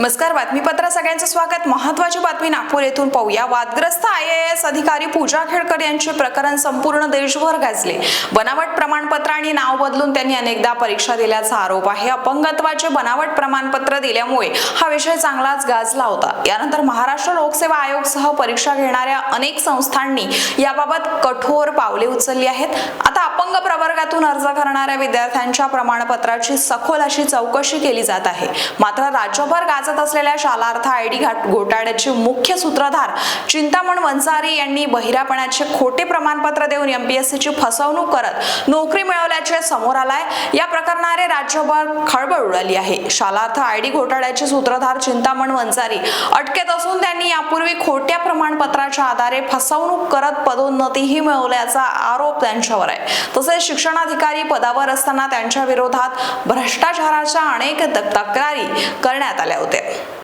नमस्कार बातमीपत्र सगळ्यांचं स्वागत. महत्वाची बातमी नागपूर येथून पाहूया. वादग्रस्त आय ए एस अधिकारी पूजा खेडकर यांचे प्रकरण संपूर्ण देशभर गाजले. बनावट प्रमाणपत्र आणि नाव बदलून त्यांनी अनेकदा परीक्षा दिल्याचा आरोप आहे. अपंगत्वाचे बनावट प्रमाणपत्र दिल्यामुळे हा विषय चांगलाच गाजला होता. यानंतर महाराष्ट्र लोकसेवा आयोग सह परीक्षा घेणाऱ्या अनेक संस्थांनी याबाबत कठोर पावले उचलली आहेत. अपंग प्रवर्गातून अर्ज करणाऱ्या विद्यार्थ्यांच्या प्रमाणपत्राची सखोल अशी चौकशी केली जात आहे. मात्र राज्यभर गाजत असलेल्या शालार्थ आय डी घोटाळ्याचे मुख्य सूत्रधार चिंतामण वंसारी यांनी बहिरापणाचे खोटे प्रमाणपत्र देऊन एमपीएससीची फसवणूक करत नोकरी मिळवल्याचे समोर आलाय. या प्रकरणाने राज्यभर खळबळ उडाली आहे. शालार्थ आय डी घोटाळ्याचे सूत्रधार चिंतामण वंसारी अटकेत असून त्यांनी यापूर्वी खोट्या प्रमाणपत्राच्या आधारे फसवणूक करत पदोन्नतीही मिळवल्याचा आरोप त्यांच्यावर आहे. तसेच शिक्षणाधिकारी पदावर असताना त्यांच्या विरोधात भ्रष्टाचाराच्या अनेक तक्रारी करण्यात आल्या होत्या.